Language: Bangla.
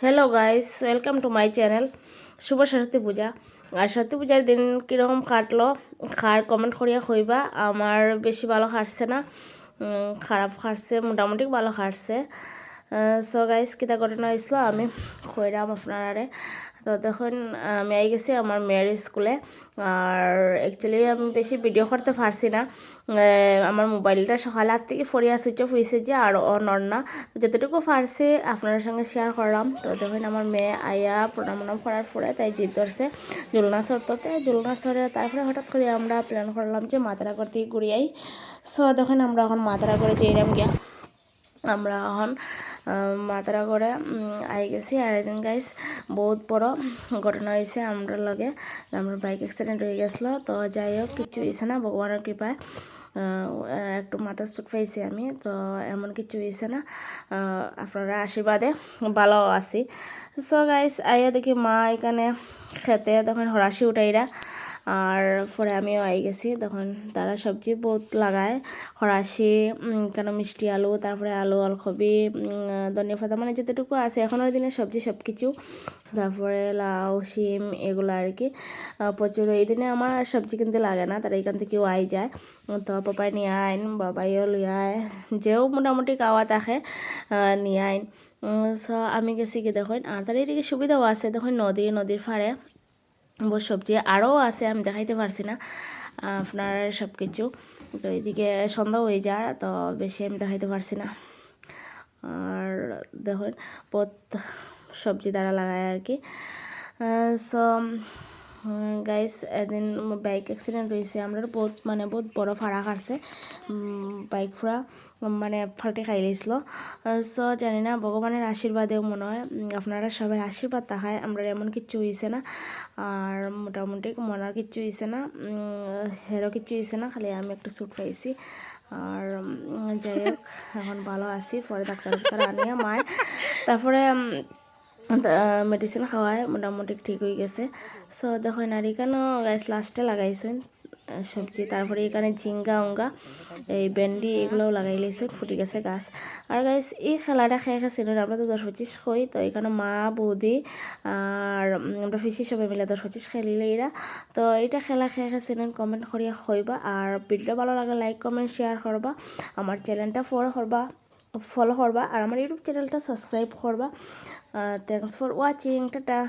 Hello guys welcome to my channel শুভ সরস্বতী পূজা আর সরস্বতী পূজার দিন কীরকম কাটলো? খার কমেন্ট করিয়া হইবা। আমার বেশি ভালো হাঁটছে না। খারাপ হাঁটছে মোটামুটি ভালো কাটছে সো গাইস কিতা ঘটনা হয়েছিল আমি কইরাম আপনারারে তো তখন আমি আই গেছি আমার মেয়ের স্কুলে। আর অ্যাকচুয়ালি আমি বেশি ভিডিও করতে পারছি না। আমার মোবাইলটা সকালে হাত থেকে ফরিয়া সুইচ অফ হয়েছে যে আর অন অন না যতটুকু পারছি আপনার সঙ্গে শেয়ার করলাম তো তখন আমার মেয়ে আয়া প্রণাম প্রণাম করার পরে তাই জিদ ধরছে জুলনা সরতে জুলনা সরে তারপরে হঠাৎ করে আমরা প্ল্যান করলাম যে মাতারা করতে ঘুরিয়াই সো তখন আমরা এখন মাতারা করে যেরাম গিয়া। আমরা এখন মাতারা করে আই গেছি। আর একদিন গাইস বহুত বড় ঘটনা হয়েছে আমরা লগে। আমরা বাইক অ্যাক্সিডেন্ট হয়ে গেছিল। তো যাই হোক, কিছু হয়েছে না, ভগবানের কৃপায় একটু মাথা চুট পাইছি আমি। তো এমন কিছু হয়েছে না আপনারা আশীর্বাদে ভালো আছি। সো গাইস আইয়া দেখি মা এখানে খেতে, তখন হরাশি উঠাইরা। আর পরে আমিও আই গেছি, তখন তারা সবজি বহুত লাগায়। হরাশি কেন মিষ্টি আলু, তারপরে আলু, অলকপি ধনিয়া পাতা মানে যতটুকু আছে। এখনের দিনে সবজি সব কিছু তারপরে লাউ, শিম, এগুলো আর কি। প্রচুর। এই দিনে আমার সবজি কিন্তু লাগে না, তারা এখান থেকেও আই যায়। তো পাপাই নিয়ে আইন, বাবাইও লিয়ে আয়। যেও মোটামুটি কাওয়া থাকে নিয়ে আইন। সো, আমি গেছি কি দেখুন, আর তার এদিকে সুবিধাও আছে। দেখুন, নদী, নদীর ফাড়ে। সবজি আরও আছে, আমি দেখাইতে পারছি না, আপনার সব কিছু তো এদিকে সন্ধ্যা হয়ে যায় তো বেশি আমি দেখাইতে পারছি না। আর দেখুন, পথ সবজি দ্বারা লাগায় আর কি। সো গাইস এদিন বাইক অ্যাক্সিডেন্ট হয়েছে। আমরা বহুত মানে বহুত বড় ফাড়া কাটছে বাইক ফুরা মানে ফাল্টে খাই লেছিল। সো জানি না ভগবানের আশীর্বাদেও মনে হয়। আপনারা সবাই আশীর্বাদ তাহায় আমরা এমন কিচ্ছু হয়েছে না। আর মোটামুটি মনার কিচ্ছু হয়েছে না। হেরো কিচ্ছু হয়েছে না। খালি আমি একটু স্যুট পাইছি আর যাই হোক, এখন ভালো আছি। পরে ডাক্তার আনিয়া মায়। তারপরে মেডিসিন খাওয়ায় মোটামুটি ঠিক হয়ে গেছে। সো দেখুন আর এখানেও গাছ লাস্টে লাগাইছেন? সবজি, তারপরে এখানে ঝিঙ্গা উঙ্গা এই ভেন্ডি এগুলোও লাগাই লাইছে ফুটে গেছে গাছ। আর গাছ এই খেলাটা খেয়ে গেছিল আমরা তো দশ পঁচিশ কই, তো এখানে মা, বৌদি আর আমরা ফিসি সবাই মিলে দশ পঁচিশ খেলিলে এরা। তো এটা খেলা খেয়ে গেছিলেন কমেন্ট করিয়া হইবা। আর ভিডিও ভালো লাগে লাইক কমেন্ট শেয়ার করবা। আমার চ্যানেলটা ফলো করবা। ফলো করবা। আর আমার ইউটিউব চ্যানেলটা সাবস্ক্রাইব করবা। Thanks for watching tata.